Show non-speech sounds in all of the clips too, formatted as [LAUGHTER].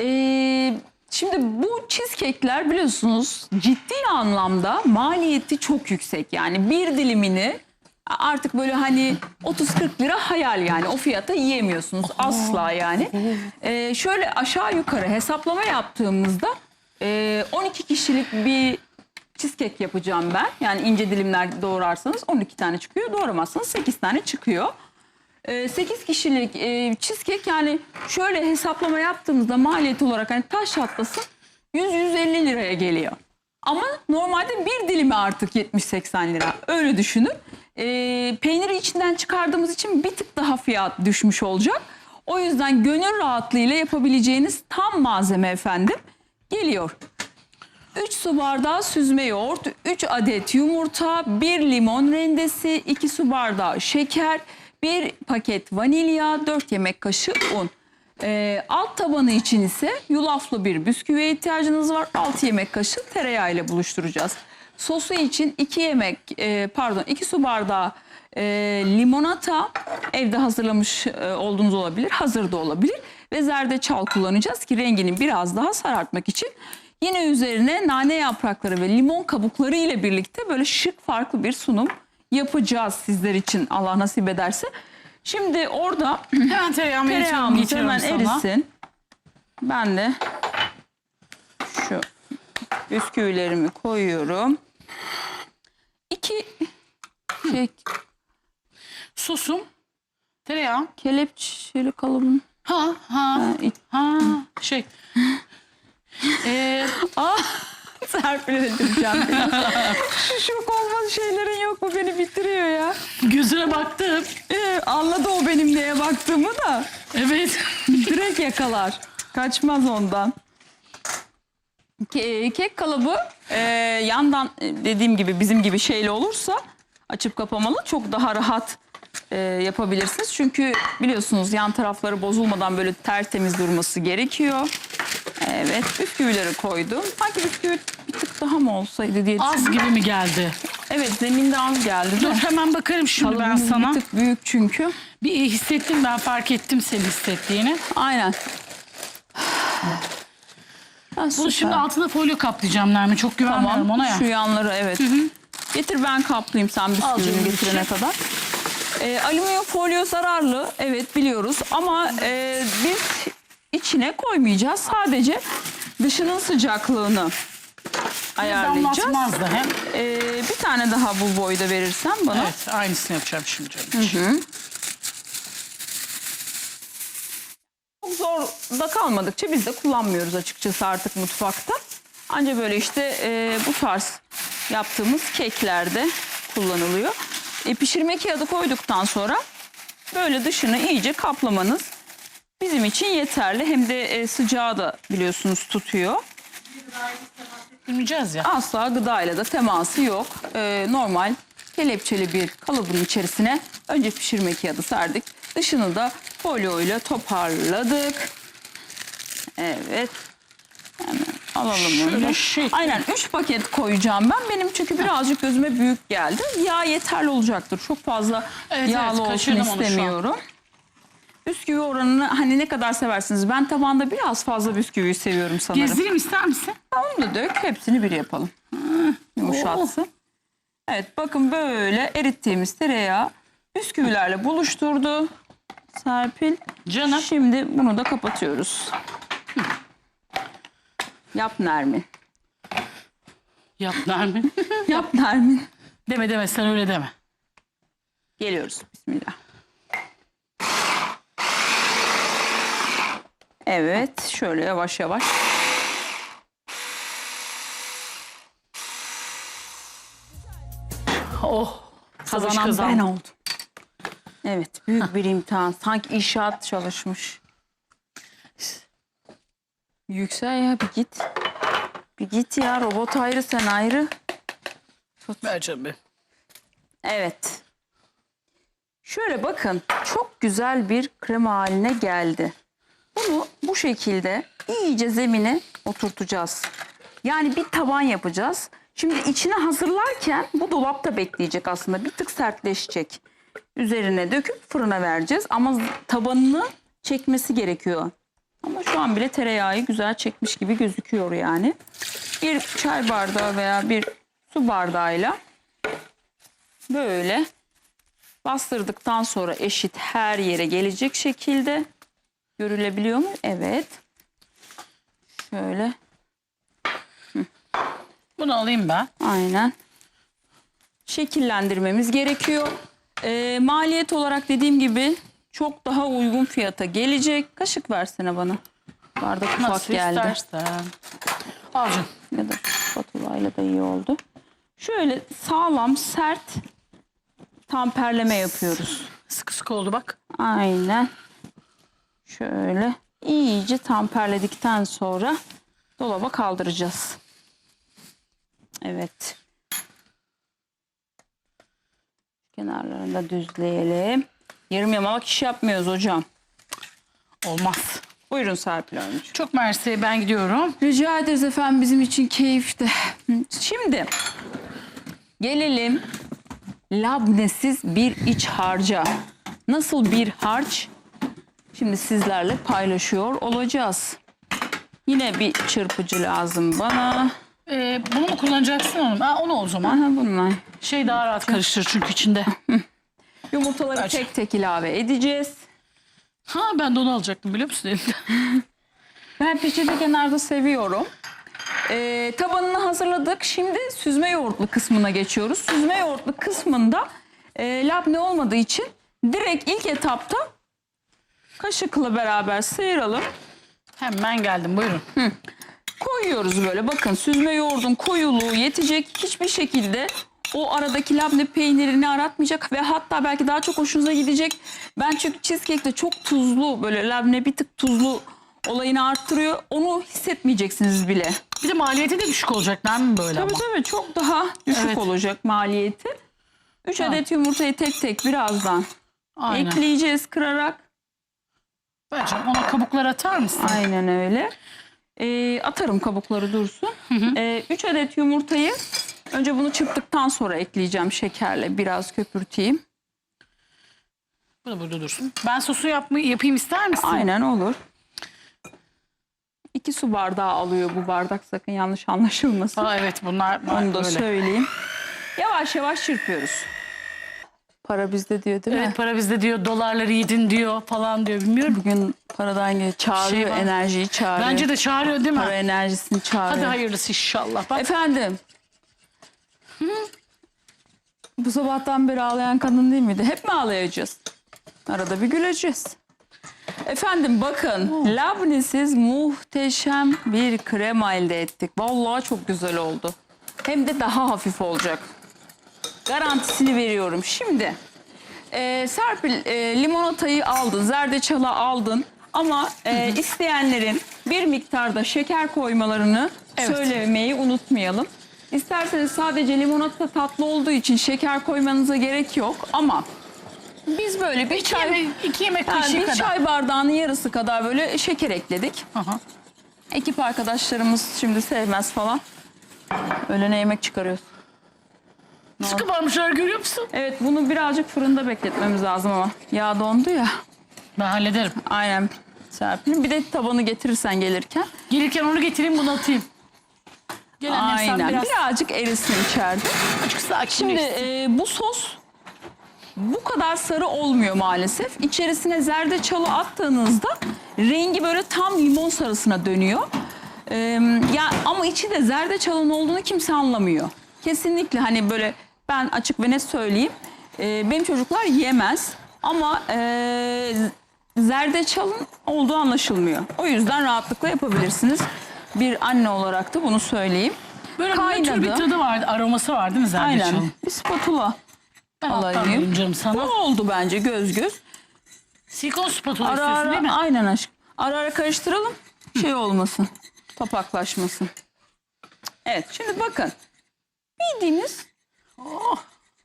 Ee, şimdi bu cheesecake'ler biliyorsunuz ciddi anlamda maliyeti çok yüksek. Yani bir dilimini artık böyle hani 30-40 lira hayal yani o fiyata yiyemiyorsunuz asla yani. Ee, şöyle aşağı yukarı hesaplama yaptığımızda e, 12 kişilik bir cheesecake yapacağım ben. Yani ince dilimler doğrarsanız 12 tane çıkıyor. Doğramazsanız 8 tane çıkıyor. 8 kişilik e, cheesecake yani şöyle hesaplama yaptığımızda maliyet olarak hani taş çatlasın 100-150 liraya geliyor. Ama normalde bir dilimi artık 70-80 lira. Öyle düşünün. E, peyniri içinden çıkardığımız için bir tık daha fiyat düşmüş olacak. O yüzden gönül rahatlığıyla yapabileceğiniz tam malzeme efendim geliyor. 3 su bardağı süzme yoğurt, 3 adet yumurta, 1 limon rendesi, 2 su bardağı şeker, 1 paket vanilya, 4 yemek kaşığı un. Ee, alt tabanı için ise yulaflı bir bisküviye ihtiyacınız var. 6 yemek kaşığı tereyağı ile buluşturacağız. Sosu için 2 yemek e, pardon 2 su bardağı e, limonata evde hazırlamış e, olduğunuz olabilir. Hazır da olabilir. Ve zerdeçal kullanacağız ki rengini biraz daha sarartmak için. Yine üzerine nane yaprakları ve limon kabukları ile birlikte böyle şık farklı bir sunum yapacağız sizler için Allah nasip ederse. Şimdi orada Hemen tereyağımı tereyağımız hemen sana. erisin. Ben de şu bisküvilerimi koyuyorum. İki şey, Sosum, tereyağı. kelepçeli kalıbım. Ha ha iç- ha şey. [LAUGHS] Ee, Ah Serpil'e biraz. Şu şok olmaz şeylerin yok mu beni bitiriyor ya. gözüne baktım. Ee, anladı o benim neye baktığımı da. Evet. Direkt yakalar. Kaçmaz ondan. Ke- kek kalıbı e, yandan e, dediğim gibi bizim gibi şeyli olursa açıp kapamalı çok daha rahat e, yapabilirsiniz. Çünkü biliyorsunuz yan tarafları bozulmadan böyle tertemiz durması gerekiyor. Evet bisküvileri koydum. Sanki bisküvi bir tık daha mı olsaydı diye Az gibi mi geldi? Evet zeminde az geldi Dur hemen bakarım şimdi ben sana. bir tık büyük çünkü. Bir hissettim ben fark ettim senin hissettiğini. Aynen. Ha, Bunu süper. şimdi altına folyo kaplayacağım Nermin. Çok güvenmiyorum Tamam. ona ya. Şu yanları evet. Getir ben kaplayayım sen bisküvini getirene kadar. Ee, alüminyum folyo zararlı. Evet biliyoruz ama e, biz içine koymayacağız. Sadece dışının sıcaklığını ayarlayacağız. Damlatmaz da hem. Ee, bir tane daha bu boyda verirsen bana. Evet aynısını yapacağım şimdi canım. Çok zor da kalmadıkça biz de kullanmıyoruz açıkçası artık mutfakta. Anca böyle işte e, bu tarz yaptığımız keklerde kullanılıyor. E, pişirme kağıdı koyduktan sonra böyle dışını iyice kaplamanız bizim için yeterli. Hem de e, sıcağı da biliyorsunuz tutuyor. Bilmeyeceğiz ya. Asla gıdayla da teması yok. E, normal kelepçeli bir kalıbın içerisine önce pişirme kağıdı serdik. Dışını da folyo ile toparladık. Evet. Hemen alalım Şöyle onu. şey- Aynen 3 paket koyacağım ben. Benim çünkü birazcık gözüme büyük geldi. Yağ yeterli olacaktır. Çok fazla Evet, yağlı evet, olsun kaçırdım onu şu an. istemiyorum. Bisküvi oranını hani ne kadar seversiniz? Ben tabanda biraz fazla bisküviyi seviyorum sanırım. Gezdireyim ister misin? Onu da dök. Hepsini bir yapalım. Yumuşatsın. Evet bakın böyle erittiğimiz tereyağı bisküvilerle buluşturdu. Serpil. Canım. Şimdi bunu da kapatıyoruz. Yap Nermin. Yap Nermin. [LAUGHS] Yap Nermin. deme deme sen öyle deme. Geliyoruz. Bismillah. Evet. Şöyle yavaş yavaş. Oh. Kazanan ben oldum. Evet. Büyük bir imtihan. Sanki inşaat çalışmış. Yüksel ya bir git. Bir git ya. Robot ayrı sen ayrı. Ver canım benim. Evet. Şöyle bakın çok güzel bir krema haline geldi. Bunu bu şekilde iyice zemine oturtacağız. Yani bir taban yapacağız. Şimdi içine hazırlarken bu dolapta bekleyecek aslında. Bir tık sertleşecek. Üzerine döküp fırına vereceğiz. Ama tabanını çekmesi gerekiyor. Ama şu an bile tereyağı güzel çekmiş gibi gözüküyor yani. Bir çay bardağı veya bir su bardağıyla böyle bastırdıktan sonra eşit her yere gelecek şekilde görülebiliyor mu? Evet. Şöyle Bunu alayım ben. aynen şekillendirmemiz gerekiyor. Ee, maliyet olarak dediğim gibi çok daha uygun fiyata gelecek. Kaşık versene bana. Bardak ufak Nasıl geldi. istersen. Al canım. Ya da spatulayla da iyi oldu. Şöyle sağlam, sert tamperleme yapıyoruz. Sıkı sıkı oldu bak. Aynen. Şöyle iyice tamperledikten sonra dolaba kaldıracağız. Evet. Kenarlarını da düzleyelim. Yarım yamalak iş yapmıyoruz hocam. Olmaz. Buyurun Serpil Hanımcığım. Çok mersi ben gidiyorum. Rica ederiz efendim bizim için keyifti. Şimdi gelelim labnesiz bir iç harca. Nasıl bir harç? Şimdi sizlerle paylaşıyor olacağız. Yine bir çırpıcı lazım bana. Ee, bunu mu kullanacaksın onu? Ha, onu o zaman. Aha bunlar. Şey daha rahat karıştır çünkü içinde. [LAUGHS] Yumurtaları Aç. tek tek ilave edeceğiz. Ha ben de onu alacaktım biliyor musun elimde? [LAUGHS] Ben peçete kenarda seviyorum. Ee, tabanını hazırladık. Şimdi süzme yoğurtlu kısmına geçiyoruz. Süzme yoğurtlu kısmında e, labne olmadığı için direkt ilk etapta kaşıkla beraber sıyıralım. Hemen geldim buyurun. Koyuyoruz böyle. Bakın süzme yoğurdun koyuluğu yetecek. Hiçbir şekilde o aradaki labne peynirini aratmayacak ve hatta belki daha çok hoşunuza gidecek. Ben çünkü cheesecake'de çok tuzlu böyle labne bir tık tuzlu olayını arttırıyor. Onu hissetmeyeceksiniz bile. Bir de maliyeti de düşük olacak değil mi böyle Tabii ama? tabii çok daha düşük Evet. olacak maliyeti. 3 Ha. adet yumurtayı tek tek birazdan Aynen. ekleyeceğiz kırarak. Bence ona kabuklar atar mısın? Aynen öyle. Ee, atarım kabukları dursun. 3 adet yumurtayı önce bunu çırptıktan sonra ekleyeceğim şekerle. Biraz köpürteyim. Bu da burada dursun. Ben sosu yapmayı yapayım ister misin? Aynen olur. 2 su bardağı alıyor bu bardak sakın yanlış anlaşılmasın. Aa, evet bunlar Onu da böyle. söyleyeyim. Yavaş yavaş çırpıyoruz. Para bizde diyor değil mi? Evet para bizde diyor dolarları yedin diyor falan diyor bilmiyorum. Bugün paradan geliyor. Çağırıyor, Şey var. enerjiyi çağırıyor. Bence de çağırıyor değil mi? para enerjisini çağırıyor. Hadi hayırlısı inşallah. Bak Efendim. Bu sabahtan beri ağlayan kadın değil miydi? Hep mi ağlayacağız? Arada bir güleceğiz. Efendim bakın labnesiz muhteşem bir krema elde ettik. Vallahi çok güzel oldu. Hem de daha hafif olacak. Garantisini veriyorum. Şimdi e, Serpil e, limonatayı aldın, zerdeçalı aldın ama e, isteyenlerin bir miktarda şeker koymalarını Evet. söylemeyi unutmayalım. İsterseniz sadece limonata tatlı olduğu için şeker koymanıza gerek yok ama biz böyle bir iki çay, yemek, iki yemek yani kaşığı bir kadar. çay bardağının yarısı kadar böyle şeker ekledik. Aha. Ekip arkadaşlarımız şimdi sevmez falan. Öğlene yemek çıkarıyoruz. Sıkı varmışlar görüyor musun? Evet bunu birazcık fırında bekletmemiz lazım ama yağ dondu ya. Ben hallederim. Aynen Serpil. Bir de tabanı getirirsen gelirken. Gelirken onu getireyim bunu atayım. Gel annem sen Aynen. biraz Birazcık erisin içeride. açık sakin. Şimdi e, bu sos bu kadar sarı olmuyor maalesef. İçerisine zerdeçalı attığınızda rengi böyle tam limon sarısına dönüyor. E, ya ama içinde zerdeçalının olduğunu kimse anlamıyor. Kesinlikle hani böyle ben açık ve net söyleyeyim. E, benim çocuklar yemez ama e, zerdeçalın olduğu anlaşılmıyor. O yüzden rahatlıkla yapabilirsiniz. Bir anne olarak da bunu söyleyeyim. Böyle nötr bir kaynadı. tadı var, aroması var değil mi zerdeçalın? Aynen. Bir spatula. Ben alayım. canım Bu sana. oldu bence göz göz. Silikon spatula Ara istiyorsun ara, değil mi? aynen aşk. Ara ara karıştıralım. Şey olmasın. Topaklaşmasın. Evet şimdi bakın. Bildiğimiz oh,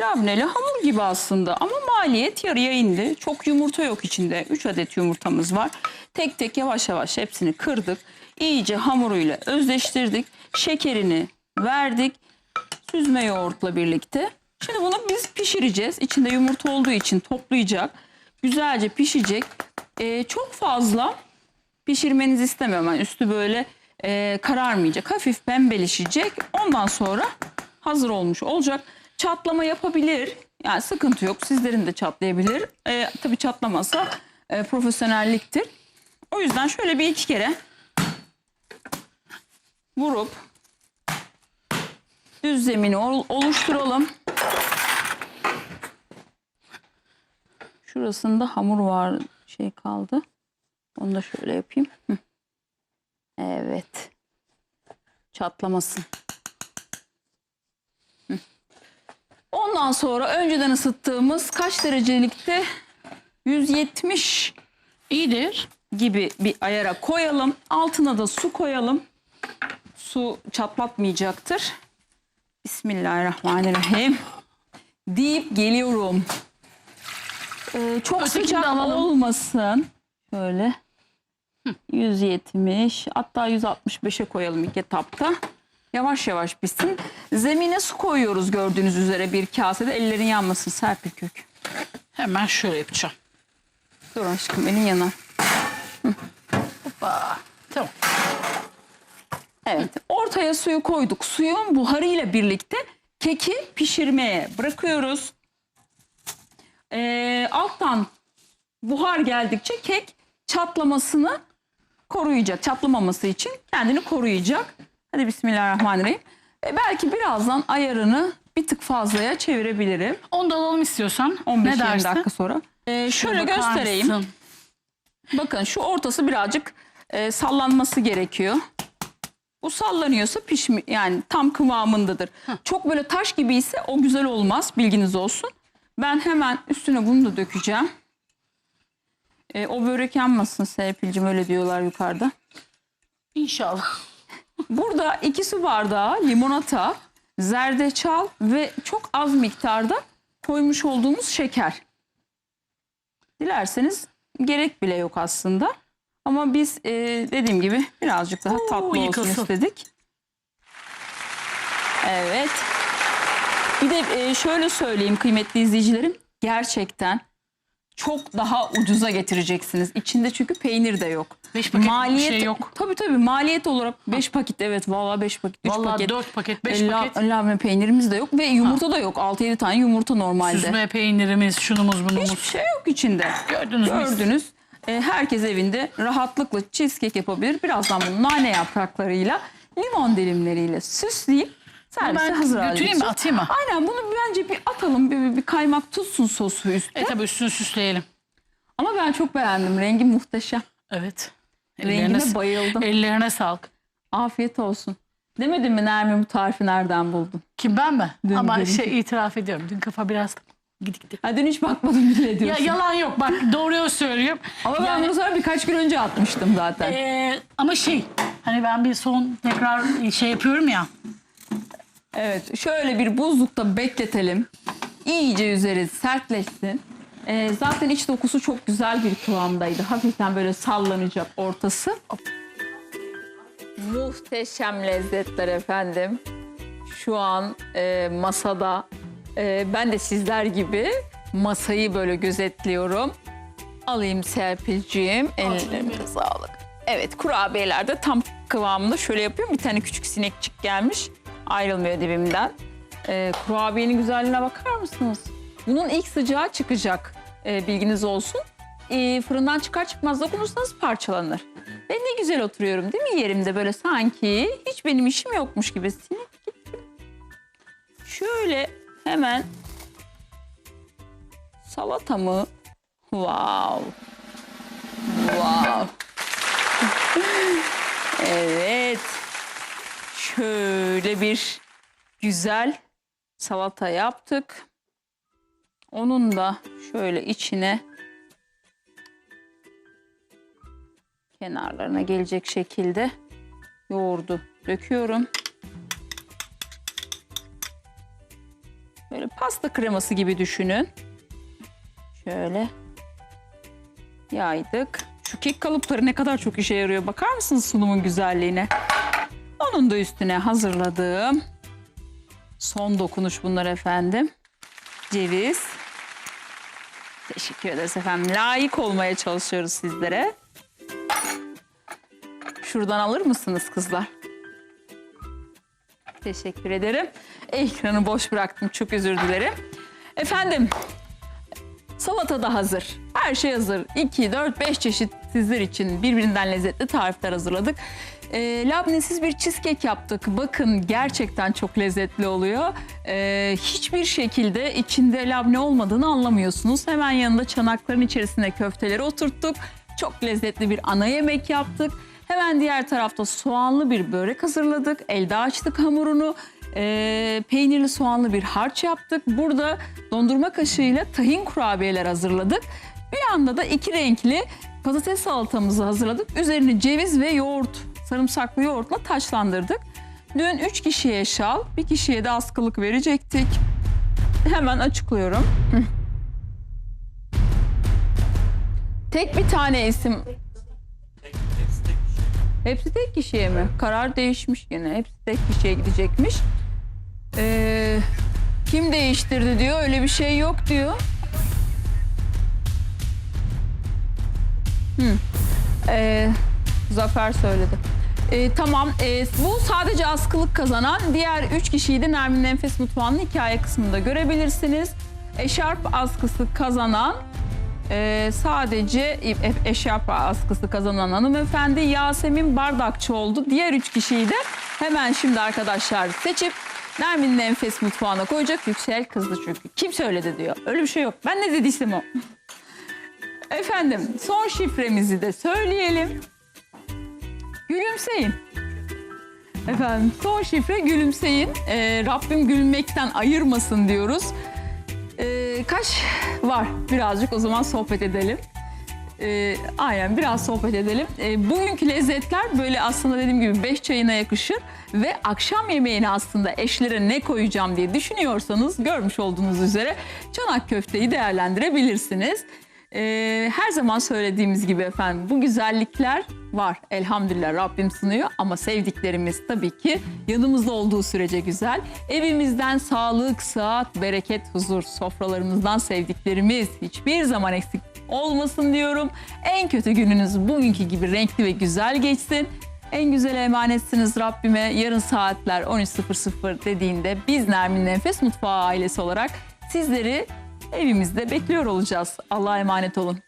labneli hamur gibi aslında ama maliyet yarıya indi. Çok yumurta yok içinde. 3 adet yumurtamız var. Tek tek yavaş yavaş hepsini kırdık. İyice hamuruyla özleştirdik. Şekerini verdik. Süzme yoğurtla birlikte. Şimdi bunu biz pişireceğiz. İçinde yumurta olduğu için toplayacak. Güzelce pişecek. Ee, çok fazla pişirmenizi istemiyorum. Yani üstü böyle e, kararmayacak. Hafif pembeleşecek. Ondan sonra hazır olmuş olacak. Çatlama yapabilir. Yani sıkıntı yok. Sizlerin de çatlayabilir. E, tabii çatlamasa e, profesyonelliktir. O yüzden şöyle bir iki kere vurup düz zemini ol- oluşturalım. Şurasında hamur var şey kaldı. Onu da şöyle yapayım. Evet. Çatlamasın. Hı. Ondan sonra önceden ısıttığımız kaç derecelikte 170 İyidir. gibi bir ayara koyalım. Altına da su koyalım. Su çatlatmayacaktır. Bismillahirrahmanirrahim. Deyip geliyorum. Ee, çok Ötekini sıcak alalım. olmasın. Şöyle. 170 hatta 165'e koyalım ilk etapta. Yavaş yavaş pişsin. Zemine su koyuyoruz gördüğünüz üzere bir kasede. Ellerin yanmasın Serpil Kök. Hemen şöyle yapacağım. Dur aşkım elin yanar. Hoppa. Tamam. Evet. Ortaya suyu koyduk. Suyun buharıyla birlikte keki pişirmeye bırakıyoruz. Ee, alttan buhar geldikçe kek çatlamasını koruyacak. Çatlamaması için kendini koruyacak. Hadi Bismillahirrahmanirrahim. Ee, belki birazdan ayarını bir tık fazlaya çevirebilirim. Onu da alalım istiyorsan. 15-20 ne dersin? dakika sonra. Ee, şöyle Bakar göstereyim. mısın? Bakın şu ortası birazcık e, sallanması gerekiyor. Bu sallanıyorsa pişmi yani tam kıvamındadır. Çok böyle taş gibi ise o güzel olmaz bilginiz olsun. Ben hemen üstüne bunu da dökeceğim. E, o börek yanmasın Serpil'cim öyle diyorlar yukarıda. İnşallah. Burada iki su bardağı limonata, zerdeçal ve çok az miktarda koymuş olduğumuz şeker. Dilerseniz gerek bile yok aslında. Ama biz e, dediğim gibi birazcık daha Oo, tatlı olsun yıkılsın. istedik. Evet. Bir de e, şöyle söyleyeyim kıymetli izleyicilerim. Gerçekten çok daha ucuza getireceksiniz. İçinde çünkü peynir de yok. Beş paket bir şey yok. Tabii tabii maliyet olarak 5 paket evet vallahi 5 paket 3 Vallahi paket. 4 paket, 5 E, la- paket. labne peynirimiz de yok ve yumurta da yok. 6-7 tane yumurta normalde. Süzme peynirimiz, şunumuz Hiçbir bunumuz. şey yok içinde. Gördünüz mü? Gördünüz. E, herkes evinde rahatlıkla cheesecake yapabilir. Birazdan bunu nane yapraklarıyla, limon dilimleriyle süsleyip servise Ben hazır götüreyim mi, atayım mı? Aynen bunu bence bir atalım. Bir, bir, kaymak tutsun sosu üstüne. E tabii üstünü süsleyelim. Ama ben çok beğendim. Rengi muhteşem. Evet. Rengine sa- bayıldım. Ellerine sağlık. Afiyet olsun. Demedin mi Nermin bu tarifi nereden buldun? Kim ben mi? Dün Ama dedim şey itiraf ediyorum. Dün kafa biraz gidikti. Ha, dün hiç bakmadım bile Ya diyorsun. yalan yok bak doğruyu söylüyorum. Ama ben Yani- bunu sana birkaç gün önce atmıştım zaten. Ee, ama şey hani ben bir son tekrar şey yapıyorum ya. Evet şöyle bir buzlukta bekletelim. İyice üzeri sertleşsin. Ee, zaten iç dokusu çok güzel bir kıvamdaydı. Hafiften böyle sallanacak ortası. Muhteşem lezzetler efendim. Şu an e, masada e, ben de sizler gibi masayı böyle gözetliyorum. Alayım Serpil'ciğim. Ellerine sağlık. Evet kurabiyeler de tam kıvamında şöyle yapıyorum. Bir tane küçük sinekçik gelmiş. Ayrılmıyor dibimden. Ee, kurabiyenin güzelliğine bakar mısınız? Bunun ilk sıcağı çıkacak. Ee, bilginiz olsun. Ee, fırından çıkar çıkmaz dokunursanız parçalanır. Ve ne güzel oturuyorum değil mi yerimde böyle sanki hiç benim işim yokmuş gibi. Gitti. Şöyle hemen salatamı wow wow [LAUGHS] evet şöyle bir güzel salata yaptık. Onun da şöyle içine kenarlarına gelecek şekilde yoğurdu döküyorum. Böyle pasta kreması gibi düşünün. Şöyle yaydık. Şu kek kalıpları ne kadar çok işe yarıyor. Bakar mısınız sunumun güzelliğine? Onun da üstüne hazırladığım son dokunuş bunlar efendim. Ceviz. Teşekkür ederiz efendim. Layık olmaya çalışıyoruz sizlere. Şuradan alır mısınız kızlar? Teşekkür ederim. Ekranı boş bıraktım. Çok özür dilerim. Efendim, salata da hazır. Her şey hazır. 2, 4, 5 çeşit sizler için birbirinden lezzetli tarifler hazırladık. E, labnesiz bir cheesecake yaptık. Bakın gerçekten çok lezzetli oluyor. E, hiçbir şekilde içinde labne olmadığını anlamıyorsunuz. Hemen yanında çanakların içerisine köfteleri oturttuk. Çok lezzetli bir ana yemek yaptık. Hemen diğer tarafta soğanlı bir börek hazırladık. Elde açtık hamurunu. Ee, peynirli soğanlı bir harç yaptık. Burada dondurma kaşığıyla tahin kurabiyeler hazırladık. Bir yanda da iki renkli patates salatamızı hazırladık. Üzerini ceviz ve yoğurt, sarımsaklı yoğurtla taçlandırdık. Dün üç kişiye şal, bir kişiye de askılık verecektik. Hemen açıklıyorum. Tek bir tane isim Hepsi tek kişiye mi? Karar değişmiş yine. Hepsi tek kişiye gidecekmiş. Ee, kim değiştirdi diyor. Öyle bir şey yok diyor. Hı. Ee, Zafer söyledi. Ee, tamam. ee, bu sadece askılık kazanan. Diğer üç kişiyi de Nermin Nefes Mutfağı'nın hikaye kısmında görebilirsiniz. Eşarp askısı kazanan ee, sadece e- eşarp askısı kazanan hanımefendi Yasemin Bardakçı oldu. Diğer üç kişiyi de hemen şimdi arkadaşlar seçip Nermin'in enfes mutfağına koyacak. Yüksel kızdı çünkü. Kim söyledi diyor. Öyle bir şey yok. Ben ne dediysem o. Efendim son şifremizi de söyleyelim. Gülümseyin. Efendim son şifre gülümseyin. Ee, Rabbim gülmekten ayırmasın diyoruz. Ee, kaş var birazcık o zaman sohbet edelim. Ee, aynen biraz sohbet edelim. Ee, bugünkü lezzetler böyle aslında dediğim gibi beş çayına yakışır ve akşam yemeğine aslında eşlere ne koyacağım diye düşünüyorsanız görmüş olduğunuz üzere çanak köfteyi değerlendirebilirsiniz. Ee, her zaman söylediğimiz gibi efendim bu güzellikler var elhamdülillah Rabbim sunuyor ama sevdiklerimiz tabii ki yanımızda olduğu sürece güzel. Evimizden sağlık, sıhhat, bereket, huzur, sofralarımızdan sevdiklerimiz hiçbir zaman eksik olmasın diyorum. En kötü gününüz bugünkü gibi renkli ve güzel geçsin. En güzel emanetsiniz Rabbime. Yarın saatler 13.00 dediğinde biz Nermin Nefes Mutfağı ailesi olarak sizleri evimizde bekliyor olacağız. Allah'a emanet olun.